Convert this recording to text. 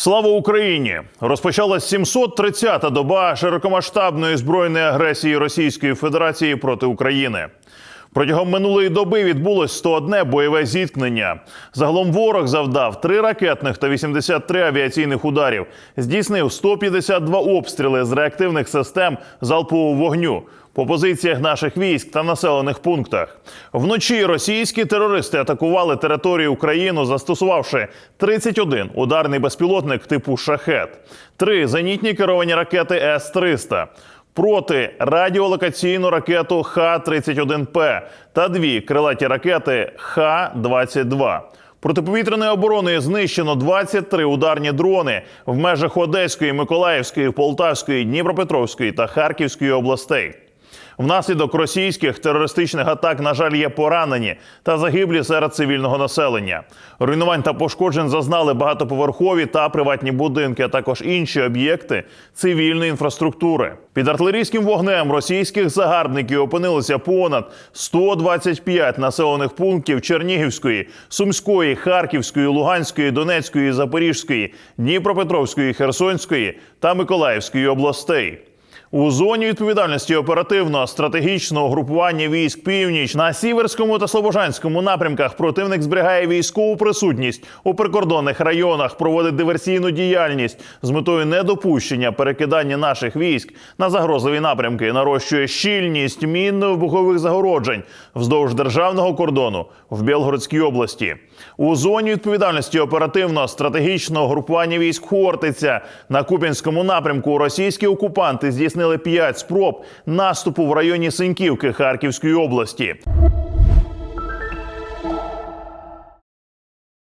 Слава Україні! Розпочалась 730-та доба широкомасштабної збройної агресії Російської Федерації проти України. Протягом минулої доби відбулось 101 бойове зіткнення. Загалом ворог завдав 3 ракетних та 83 авіаційних ударів, здійснив 152 обстріли з реактивних систем залпового вогню по позиціях наших військ та населених пунктах. Вночі російські терористи атакували територію України, застосувавши 31 ударний безпілотник типу шахет, 3 зенітні керовані ракети С-300, проти радіолокаційну ракету Х-31П та дві крилаті ракети Х-22. Протиповітряної оборони знищено 23 ударні дрони в межах Одеської, Миколаївської, Полтавської, Дніпропетровської та Харківської областей. Внаслідок російських терористичних атак, на жаль, є поранені та загиблі серед цивільного населення. Руйнувань та пошкоджень зазнали багатоповерхові та приватні будинки, а також інші об'єкти цивільної інфраструктури. Під артилерійським вогнем російських загарбників опинилися понад 125 населених пунктів Чернігівської, Сумської, Харківської, Луганської, Донецької, Запорізької, Дніпропетровської, Херсонської та Миколаївської областей. У зоні відповідальності оперативного стратегічного групування військ північ на сіверському та слобожанському напрямках противник зберігає військову присутність у прикордонних районах, проводить диверсійну діяльність з метою недопущення перекидання наших військ на загрозливі напрямки, нарощує щільність мінно-вибухових загороджень вздовж державного кордону в Білгородській області. У зоні відповідальності оперативного стратегічного групування військ Хортиця на Куп'янському напрямку російські окупанти здійснили п'ять спроб наступу в районі Синьківки Харківської області.